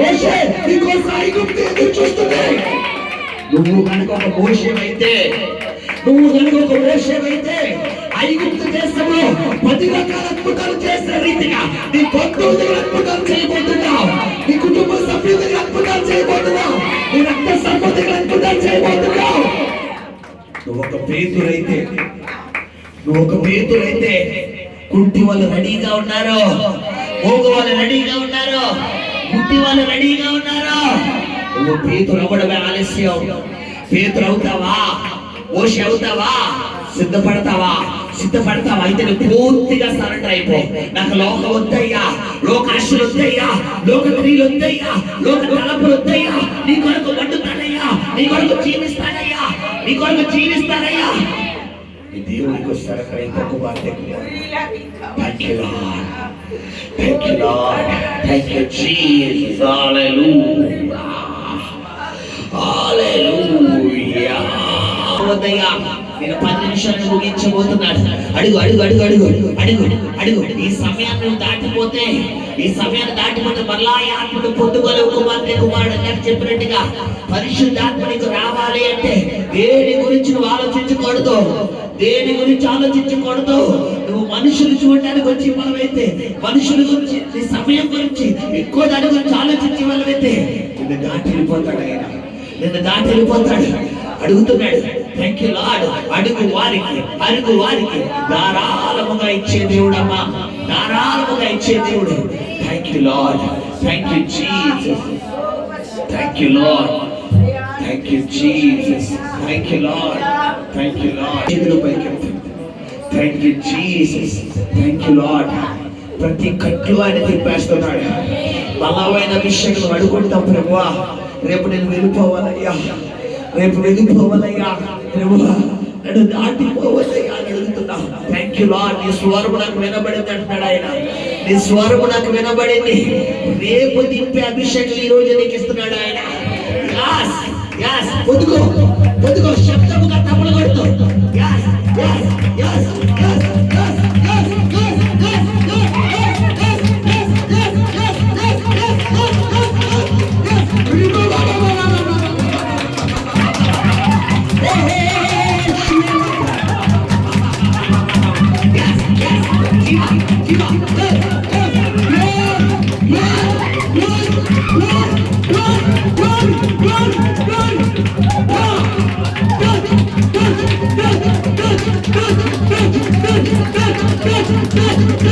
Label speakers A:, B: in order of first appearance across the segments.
A: మోషే నీకోసం ఐగుప్తు ఎదురు చూస్తుంది నువ్వు కనుక ఒక మోషేవైతే నువ్వు కనుక ఒక మోషేవైతే ఐగుప్తు దేశంలో పది రకాల అద్భుతాలు చేసిన రీతిగా నీ బంధువుల దగ్గర అద్భుతాలు చేయబోతున్నావు. నీ కుటుంబ సభ్యుల దగ్గర అద్భుతాలు చేయబోతున్నావు. నీ రక్త సంబంధ దగ్గర అద్భుతాలు చేయబోతున్నావు. నువ్వు ఒక పేతురైతే నువ్వు ఒక పేతురైతే కుంటి వాళ్ళు రెడీగా ఉన్నారు మోగ వాళ్ళు రెడీగా ఉన్నారు బుద్ధి వాళ్ళు రెడీగా ఉన్నారా? నువ్వు పేతులు అవ్వడమే ఆలస్యం. పేతులు అవుతావా ఓషి అవుతావా సిద్ధపడతావా? సిద్ధపడతావా? అయితే నువ్వు పూర్తిగా సరెండర్ అయిపో. నాకు లోక వద్దయ్యా. లోక ఆశలు వద్దయ్యా. లోక క్రియలు వద్దయ్యా. లోక తలపులు వద్దయ్యా. నీ కొరకు వండుతానయ్యా. నీ కొరకు జీవిస్తానయ్యా. నీ కొరకు జీవిస్తానయ్యా. ఈ దేవునికి వస్తారక్కడ ఇంకొక వార్త Thank you, Lord. Thank you, Jesus. Hallelujah. Hallelujah. నేను పది నిమిషాలు ముగించబోతున్నాడు అడుగు అడుగు అడుగు అడుగు అడుగు అడుగు ఈ సమయాన్ని దాటిపోతే ఈ సమయాన్ని దాటిపోతే మరలా ఆత్మను పొందుకోలేవు కుమార్తె కుమారుడు అని చెప్పినట్టుగా పరిశుద్ధాత్మ నీకు రావాలి అంటే దేని గురించి నువ్వు ఆలోచించకూడదు దేని గురించి ఆలోచించకూడదు? నువ్వు మనుషులు చూడడానికి వచ్చి వాళ్ళమైతే మనుషుల గురించి నీ సమయం గురించి ఎక్కువ దాని గురించి ఆలోచించే వాళ్ళమైతే నిన్ను దాటి వెళ్ళిపోతాడు ఆయన. నిన్ను దాటి వెళ్ళిపోతాడు. అడుగుతున్నాడు థ్యాంక్ యూ లాడ్ అడుగు వారికి అడుగు వారికి. ధారాళముగా ఇచ్చే దేవుడమ్మా. ధారాళముగా ఇచ్చే దేవుడు. Thank you Lord thank you Jesus thank you Lord thank you Jesus thank you Lord thank you Lord చేతులు పైకి thank you Jesus thank you Lord ప్రతి కట్లు ఆయన తిప్పేస్తున్నాడు. బలమైన విషయం అడుగుంటాం ప్రభువా. రేపు నేను వెళ్ళిపోవాలయ్యా. రేపు వెళ్ళిపోవాలయ్యా ప్రభువా. నన్ను దాటిపోవాలయ్యా అని అడుగుతున్నా. థ్యాంక్ యూ లాడ్ నీ స్వరము నాకు వినబడింది అంటున్నాడు ఆయన. నీ స్వరము నాకు వినబడింది. రేపు దింపే అభిషేకం ఈ రోజు నీకు ఇస్తున్నాడు ఆయన. Yes, put go, go, put up, put up, put up, put up, put up, put up, Thank you.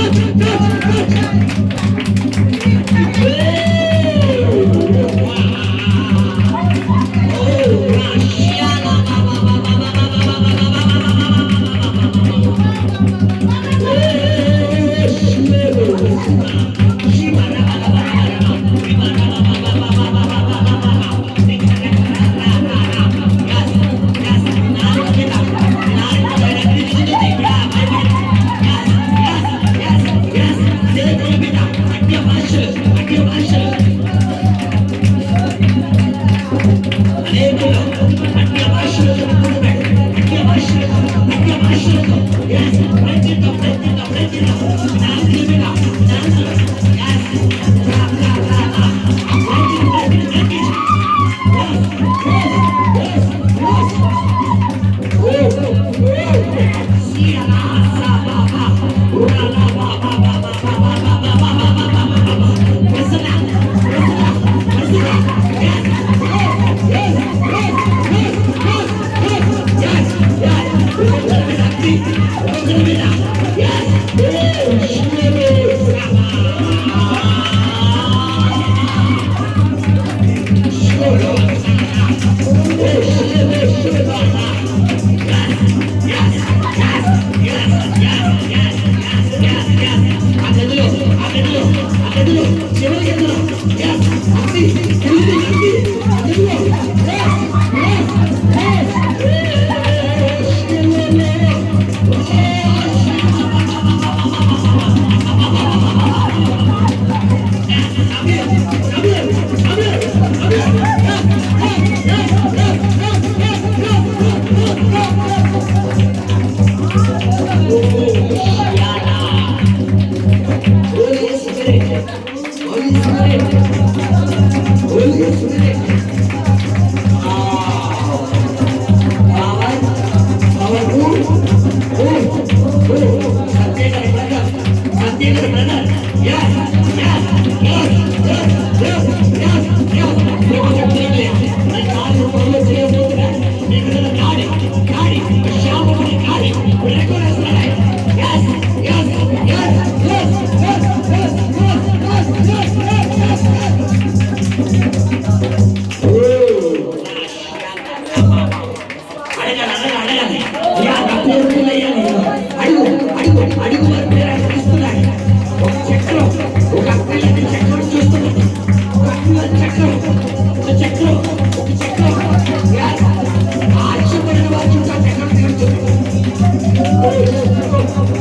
A: Thank
B: you. Thank you.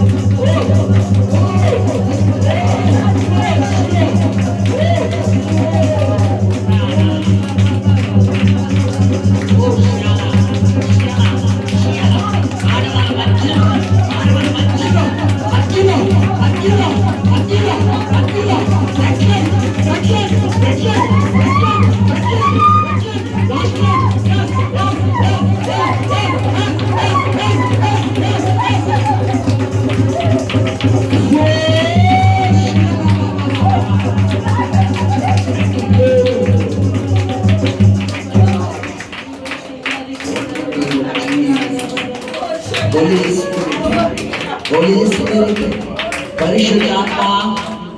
B: परिषद बोलिए परिशुद्ध आत्मा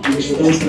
B: विश्वास